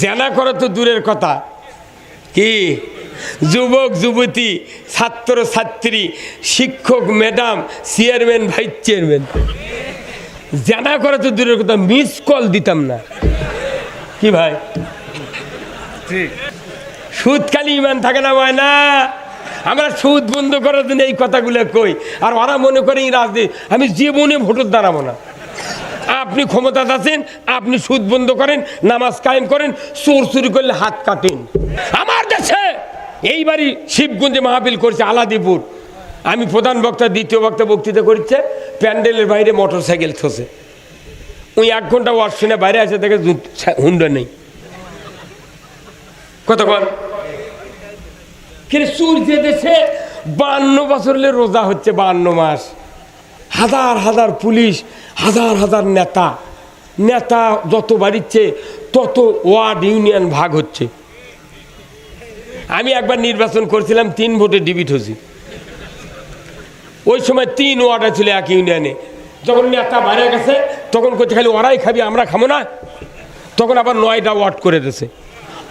জেনা করা তো দূরের কথা। কি? যুবক যুবতী ছাত্র ছাত্রী শিক্ষক ম্যাডাম চেয়ারম্যান ভাইস চেয়ারম্যান। জানা করা তো দূরের কথা মিস কল দিতাম না। কি ভাই? সুদ খালি ইমান থাকে না হয় না। আমরা সুদ বন্ধ করার জন্য এই কথাগুলো কই। আর ওরা মনে করে এই রাজনীতি আমি জীবনে ভোটের দাঁড়াবো না। আপনি ক্ষমতা আছেন, আপনি সুদ বন্ধ করেন, নামাজ কায়েম করেন, চোর চুরি করলে হাত কাটেন। আমার দেশে এইবারই শিবগঞ্জে মাহফিল করছে আলাদিপুর। আমি প্রধান বক্তা, দ্বিতীয় বক্তা বক্তৃতা করছে, প্যান্ডেলের বাইরে মোটর সাইকেল থসে ওই এক ঘণ্টা ওয়াশ শুনে বাইরে আছে, দেখে হুন্ডা নেই। কতক্ষণ কিন্তু সূর্য দেশে বান্ন বছরের রোজা হচ্ছে, বান্ন মাস। হাজার হাজার পুলিশ, হাজার হাজার নেতা। নেতা যত বাড়িচ্ছে, তত ওয়ার্ড ইউনিয়ন ভাগ হচ্ছে। আমি একবার নির্বাচন করছিলাম, তিন ভোটে ডিবিট হয়েছি। ওই সময় তিন ওয়ার্ডে ছিল এক ইউনিয়নে। যখন নেতা বাইরে গেছে, তখন করছে খালি ওরাই খাবি, আমরা খাব না। তখন আবার নয়টা ওয়ার্ড করে দিয়েছে।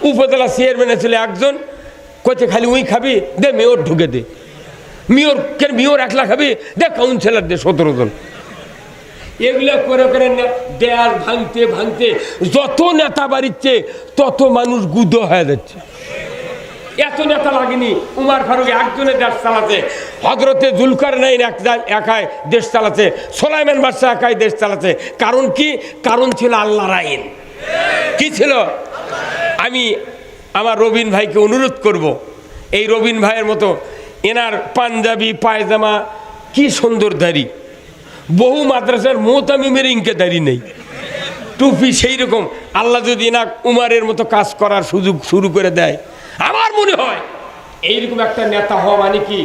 উপজেলা চেয়ারম্যানে ছিল একজন করছে খালি ওই খাবি, দে, মেয়র ঢুকে দে। মেয়র, কেন মেয়র একলা খাবি দে কাউন্সিলর দে সতেরো জন। এগুলো করে করে দেয়াল ভাঙতে ভাঙতে যত নেতা বাড়িচ্ছে, তত মানুষ গুদ হয়ে যাচ্ছে। এত নেতা লাগেনি, উমার ফারুক একজনে দেশ চালাতে। হজরতে জুলকার নাইন এক একাই দেশ চালাতে, সোলাইমান বাদশাহ একাই দেশ চালাতে। কারণ কি? কারণ ছিল আল্লাহর আইন। কি ছিল? আমি আমার রবিন ভাইকে অনুরোধ করব, এই রবিন ভাইয়ের মতো এনার পাঞ্জাবি, পায়জামা, কি সুন্দর দাড়ি। বহু মাদ্রাসার মোতামিমের ইনকে দাড়ি নেই। টুপি সেই রকম আল্লাহ যদি না উমারের মতো কাজ করার সুযোগ শুরু করে দেয়, আমার মনে হয় এইরকম একটা নেতা হওয়া মানে কি?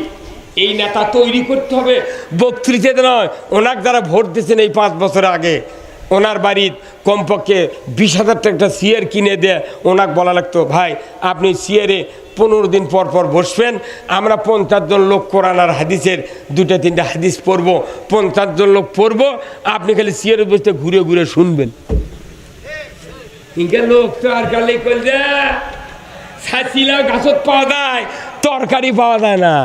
এই নেতা তৈরি করতে হবে বক্তৃতাতে নয়। ওনার যারা ভোট দিয়েছেন এই পাঁচ বছর আগে, ওনার বাড়ির কমপক্ষে বিশ হাজার টাকা সিয়ার কিনে দেয়, ওনাকে বলা লাগতো, ভাই, আপনি সিয়ারে পনেরো দিন পর পর বসবেন। আমরা পঞ্চাশ জন লোক কোরআন আর হাদিসের দুটো তিনটা হাদিস পড়ব। পঞ্চাশ জন লোক পড়ব। আপনি খালি সিয়ারে বসতে ঘুরে ঘুরে শুনবেন। লোক তো আর কালে করলে ছাচিলা গাছত পাওয়া যায়, তরকারি পাওয়া যায় না।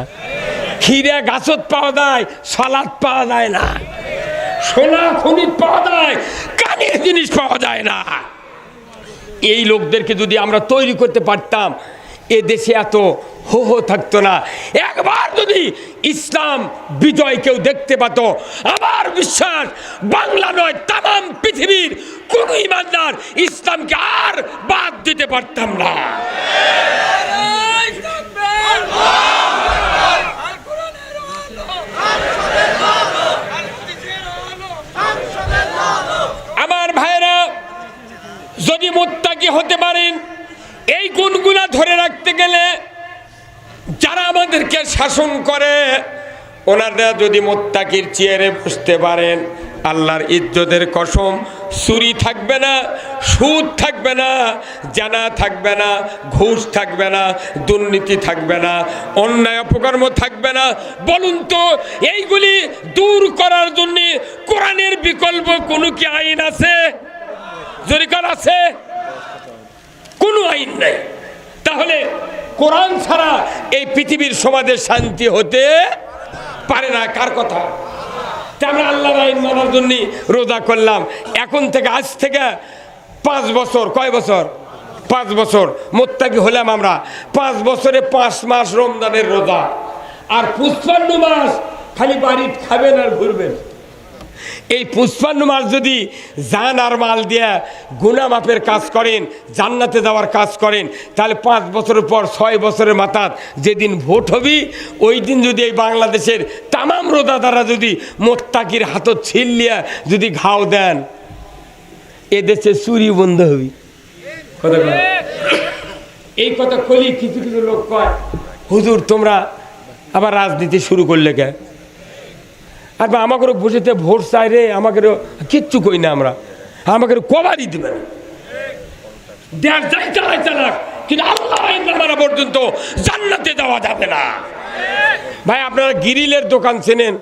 খিরে গাছত পাওয়া যায়, সালাদ পাওয়া যায় না। সোনা খনিজ পাওয়া যায়, কানের জিনিস পাওয়া যায় না। এই লোকদেরকে যদি আমরা তৈরি করতে পারতাম এ দেশে এত হো হো থাকতো না। একবার যদি ইসলাম বিজয় কেউ দেখতে পাতো, আমার বিশ্বাস বাংলা নয় তাম পৃথিবীর কোন ইমানদার ইসলামকে আর বাদ দিতে পারতাম না আমার ভাইরা যদি মোত্তাকি হতে পারেন এই গুণগুলা ধরে রাখতে গেলে যারা আমাদেরকে শাসন করে, ওনারা যদি মোত্তাকির চেয়ারে বসতে পারেন, আল্লাহর ইজ্জতের কসম চুরি থাকবে না, সুদ থাকবে না, জানা থাকবে না, ঘুষ থাকবে না, দুর্নীতি থাকবে না, অন্যায় অপকর্ম থাকবে না। বলুন তো, এইগুলি দূর করার জন্য কোরআনের বিকল্প কোনো কি আইন আছে? জরিকার আছে? কোনো আইন নাই। তাহলে কোরআন ছাড়া এই পৃথিবীর সমাজের শান্তি হতে পারে না। কার কথা? আমরা আল্লাহর আইন মানার জন্য রোজা করলাম। এখন থেকে আজ থেকে পাঁচ বছর, কয় বছর? পাঁচ বছর। মোত্তাকি হলাম আমরা। পাঁচ বছরে পাঁচ মাস রমজানের রোজা। আর পুষ্পান্ন মাস খালি বাড়ির খাবেন আর ঘুরবেন। এই পুষ্পান্ন মাস যদি জান আর মাল দিয়ে গুনা মাপের কাজ করেন, জান্নাতে যাওয়ার কাজ করেন, তাহলে পাঁচ বছরের পর ছয় বছরের মাথাত যেদিন ভোট হবি, ওই দিন যদি এই বাংলাদেশের তামাম রোদাদারা যদি মোত্তাকির হাতত ছিল্লিয়া যদি ঘাও দেন, এ দেশে চুরি বন্ধ হবি। কথা এই কথা কলি কিছু কিছু লোক কয়, হুজুর, তোমরা আবার রাজনীতি শুরু করলে কে? আর বা আমাকে বসেতে ভোট চাই রে আমাকে কিচ্ছু কই না আমরা। আমাকে কবারই দিবে না। দেড় যাই কিন্তু জান্নাতে যাওয়া যাবে না। ভাই, আপনারা গিরিলের দোকান চেনেন?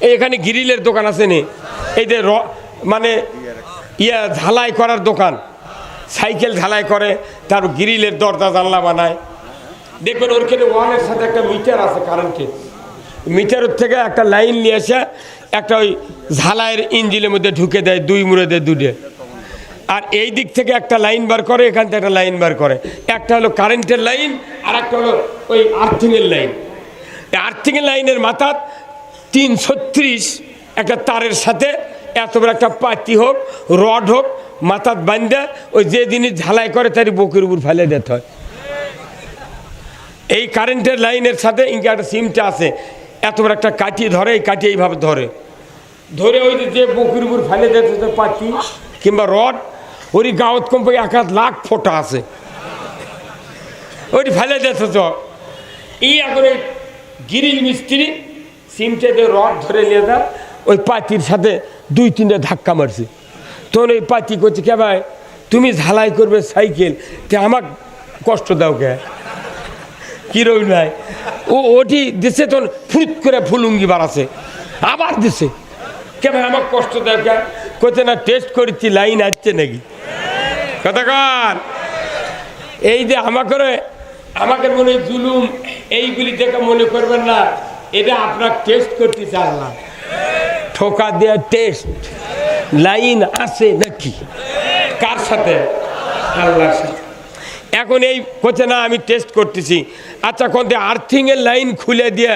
এখানে গিরিলের দোকান আছে এই যে মানে ইয়া ঝালাই করার দোকান। সাইকেল ঝালাই করে, তার গ্রিলের দরজা জানলা বানায়। দেখবেন ওরখানে ওয়ালের সাথে একটা মিটার আছে কারেন্টের মিটারের থেকে একটা লাইন নিয়ে এসে একটা ওই ঝালাইয়ের ইঞ্জিনের মধ্যে ঢুকে দেয়, দুই মুড়ে দেয় দুটে আর এই দিক থেকে একটা লাইন বার করে, এখান থেকে একটা লাইন বার করে। একটা হলো কারেন্টের লাইন আর একটা হলো ওই আর্থিংয়ের লাইন। আর্থিংয়ের লাইনের মাথা তিন ছত্রিশ একটা তারের সাথে, এত বড় একটা পাতি হোক, রড হোক মাথাত বান্ধে ওই যে জিনিস ঝালাই করে তারই বকুর উপর ফেলে দিতে হয়। এই কারেন্টের লাইনের সাথে ইনকে একটা সিমটা আছে এত বড় একটা কাটিয়ে ধরে, এই কাটিয়ে এইভাবে ধরে। ধরে ওই যে- বকুর উপর ফেলে দিতে পাতি কিংবা রড ওই গাঁত কম এক লাখ ফোটা আছে। ওইটি ফেলে দিতে তো এই এখন গিরিল মিস্ত্রি সিমটে দিয়ে রড ধরে নিয়ে যা ওই পাতির সাথে দুই তিনটে ধাক্কা মারছে। তখন ওই পাতি করছে কে ভাই, তুমি ঝালাই করবে সাইকেল, তে আমাক কষ্ট দাও কে? কি রবি ভাই? ও, ওটি দিছে তখন ফুট করে ফুলুঙ্গি বাড়াছে। আবার দিছে। কে আমার কষ্ট কে? কোথা না টেস্ট করেছি লাইন আসছে নাকি? কথা কর এই যে আমাকে আমাকে মনে জুলুম, এইগুলি দেখে মনে করবেন না, এটা আপনার টেস্ট করতে চাইলাম ঠোকা দেওয়া টেস্ট লাইন আছে নাকি? কার সাথে? আল্লাহর সাথে। এখন এই করছে না আমি টেস্ট করতেছি। আচ্ছা কোন আর্থিংয়ের লাইন খুলে দিয়ে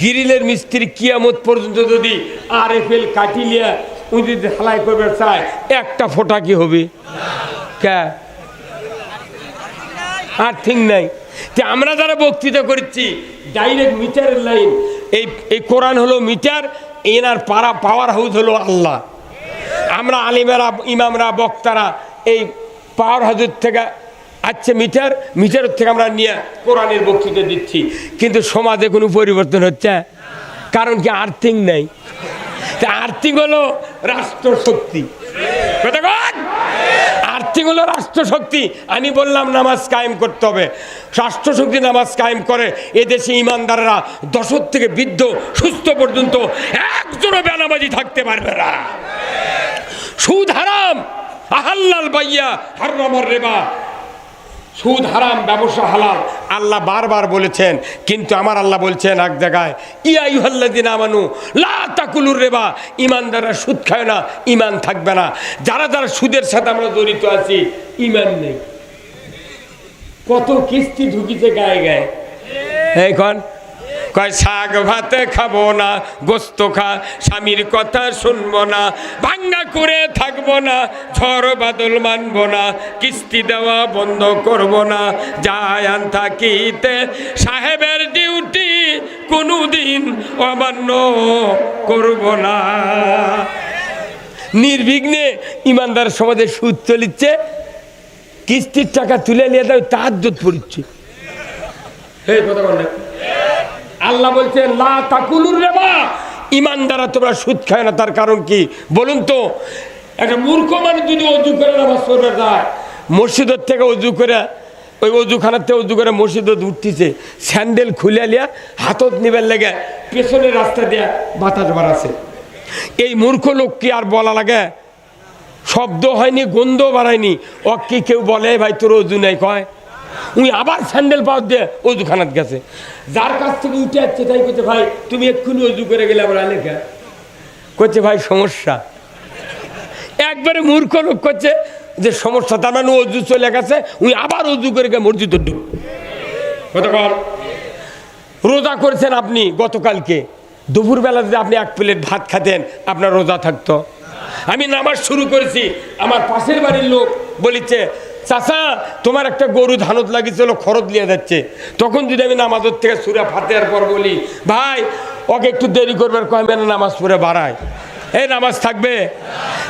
গিরিলের মিস্ত্রি কিয়ামত পর্যন্ত যদি আর এফ এল কাটিলিয়া উনি যদি ঢালাই করবে চায় একটা ফোঁটা কি হবে? ক্যা আর্থিং নাই। যে আমরা যারা বক্তৃতা করছি ডাইরেক্ট মিটারের লাইন এই এই কোরআন হলো মিটার এনার পাড়া পাওয়ার হাউস হলো আল্লাহ। আমরা আলিমেরা, ইমামরা, বক্তারা, এই পাওয়ার হাউসের থেকে আচ্ছা মিটার, মিটারের থেকে আমরা নিয়ে কোরআনের বক্তৃতা দিচ্ছি। কিন্তু সমাজে কোনো পরিবর্তন হচ্ছে? কারণ কি আর্থিং নেই? তা আর্থিং হলো রাষ্ট্রশক্তি? আর্থিক হলো রাষ্ট্রশক্তি। আমি বললাম, নামাজ কায়েম করতে হবে। রাষ্ট্রশক্তি নামাজ কায়েম করে, এদেশে ইমানদাররা দশক থেকে বৃদ্ধ, সুস্থ পর্যন্ত একজনও বেনামাজি থাকতে পারবে না। সুদ হারাম। আহাল্লাল বাইয়া হারামার রেবা। সুদ হারাম, ব্যবসা হালাল। আল্লাহ বারবার বলেছেন, কিন্তু আমার আল্লাহ বলছেন এক জায়গায় ইয়াইহাল্লাদিন আমানু, লা তাকুলুর রেবা। ইমানদাররা সুদ খায় না ইমান থাকবে না। যারা যারা সুদের সাথে আমরা জড়িত আছি ইমান নেই। কত কিস্তি ঢুকিছে গায়ে গায়ে। এখন কয়, শাক ভাত খাব না, গোস্ত খা, স্বামীর কথা শুনব না, ভাঙ্গা করে থাকব না, ঝড় বাদল মানবো না, কিস্তি দেওয়া বন্ধ করব না, যায় আন থাকিতে সাহেবের ডিউটি কোনোদিন অমান্য করব না নির্বিঘ্নে ইমানদার সমাজে সুদ চলিচ্ছে, কিস্তির টাকা তুলে নিয়ে তার দুধ পড়ছে এই কথা। আল্লাহ বলছে, লা তাকুলুর ইমানদারা তোমরা সুদ খায় না, তার কারণ কি? বলুন তো, একটা মূর্খ মানুষ যদি অজু করে যায়, মসজিদের থেকে অজু করে, ওই অজুখানার থেকে অজু করে মসজিদত উঠতেছে, স্যান্ডেল খুলে লিয়া হাতত নিবার লেগে পেছনের রাস্তা দিয়ে বাতাস বাড়াছে এই মূর্খ লোককে আর বলা লাগে? শব্দ হয়নি গন্ধ বাড়ায়নি। ও কি কেউ বলে, ভাই, তোর অজু নেই? কয়। উনি আবার স্যান্ডেল পাও দিয়ে অজুখানাত গেছে। যার কাছ থেকে উঠে যাচ্ছে তাই করছে ভাই, তুমি এক্ষুনি অজু করে গেলে আবার আলেখা করছে ভাই, সমস্যা। একবারে মূর্খ লোক করছে যে, সমস্যা, তার মানে অজু চলে গেছে, উনি আবার অজু করে গিয়ে মসজিদ ঢুক কতক্ষণ রোজা করেছেন আপনি গতকালকে। দুপুরবেলা যদি আপনি এক প্লেট ভাত খাতেন, আপনার রোজা থাকতো। আমি নামাজ শুরু করেছি, আমার পাশের বাড়ির লোক বলিছে চাচা, তোমার একটা গরু ধানত লাগিয়েছিল, খরচ নিয়ে যাচ্ছে। তখন যদি আমি নামাজের থেকে সুরা ফাতেহার পর বলি, ভাই, ওকে একটু দেরি করবার কমবে না নামাজ পড়ে বাড়ায় এই নামাজ থাকবে?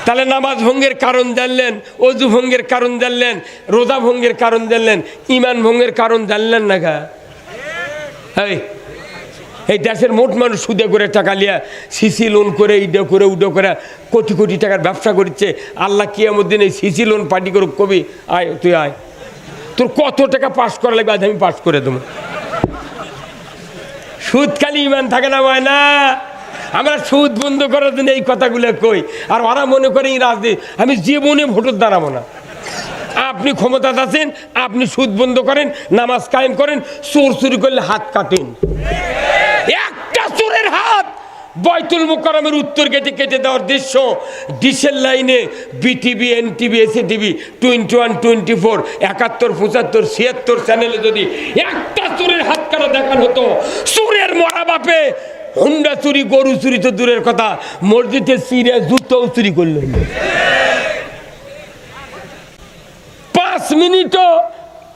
তাহলে নামাজ ভঙ্গের কারণ জানলেন, অজু ভঙ্গের কারণ জানলেন, রোজা ভঙ্গের কারণ জানলেন ইমান ভঙ্গের কারণ জানলেন না গা? এই এই দেশের মোট মানুষ সুদে করে টাকা লিয়া সিসি লোন করে ইডে করে উডে করে কোটি কোটি টাকার ব্যবসা করছে আল্লাহ কি এমন দিন এই সিসি লোন পার্টি করুক, কবি, আয়, তুই আয়। তোর কত টাকা পাস করা লাগবে আজ আমি পাস করে দেবো। সুদ খালি ইমান থাকে না, হয় না। আমরা সুদ বন্ধ করার জন্য এই কথাগুলো কই। আর ওরা মনে করে এই রাজনীতি, আমি জীবনে ভোটের দাঁড়াবো না। আপনি ক্ষমতা আছেন, আপনি সুদ বন্ধ করেন, নামাজ কায়েম করেন, চোর চুরি করলে হাত কাটেন। বয়তুল মুকারমের উত্তর গেটে কেটে দেওয়ার দৃশ্য। ডিসেল লাইনে BTV NTV AC TV twenty one twenty four একাত্তর, পঁচাত্তর, ছিয়াত্তর চ্যানেলে যদি একটা চোরের হাত কাটা দেখানো হতো, চোরের মরা বাপে হুন্ডা চুরি, গরু চুরি তো দূরের কথা, মসজিদে চিরে জুতোও চুরি করল পাঁচ মিনিটও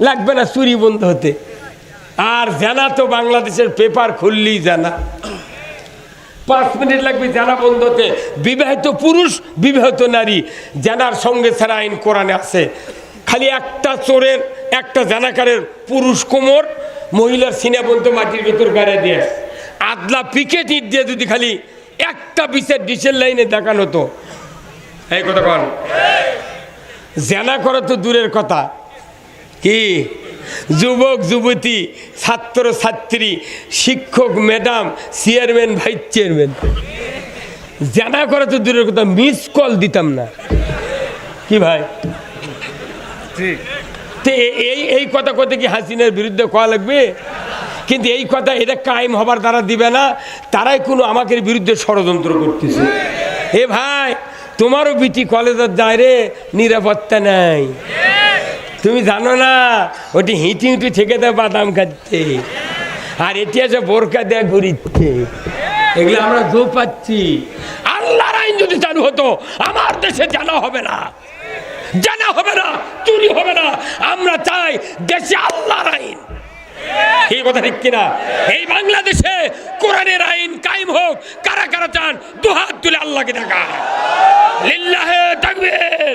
লাগবে না চুরি বন্ধ হতে। আর জানা তো বাংলাদেশের পেপার খুললেই জানা। পাঁচ মিনিট লাগবে জানা বন্ধ হতে বিবাহিত পুরুষ, বিবাহিত নারী। জানার সঙ্গে ছাড়া আইন কোরআনে আছে। খালি একটা চোরের, একটা জানাকারের পুরুষ কোমর, মহিলার সিনে বলতো মাটির ভেতর গাড়ে দিয়ে আদলা পিকেট ইট দিয়ে যদি খালি একটা বিষের ডিসেল লাইনে দেখানো হতো। এই কথা কন। জেনা করা তো দূরের কথা। কি? যুবক যুবতী ছাত্র ছাত্রী শিক্ষক ম্যাডাম চেয়ারম্যান ভাইস চেয়ারম্যান। জানা করা তো দূরের কথা মিস কল দিতাম না। কি ভাই? তো এই এই কথা কথা কি হাসিনার বিরুদ্ধে কয়া লাগবে? কিন্তু এই কথা এটা কায়েম হবার দ্বারা দিবে না তারাই কোনো আমাকে বিরুদ্ধে ষড়যন্ত্র করতেছে। এ ভাই তোমারও বিটি কলেজের যায় রে নিরাপত্তা নাই। তুমি জানো না ওটি হিঁটি হিঁটি থেকে দেয় বাদাম খাচ্ছে আর এটি আছে বোরকা দেয়া ঘুরিচ্ছে এগুলো আমরা দো পাচ্ছি। আল্লাহর আইন যদি চালু হতো আমার দেশে জানা হবে না। জানা হবে না চুরি হবে না। আমরা চাই দেশে আল্লাহর আইন। এই কথা ঠিক কিনা? এই বাংলাদেশে কোরআনের আইন কায়েম হোক কারা কারা চান দুহাত তুলে আল্লাহকে দেখা। লিল্লাহে নারাই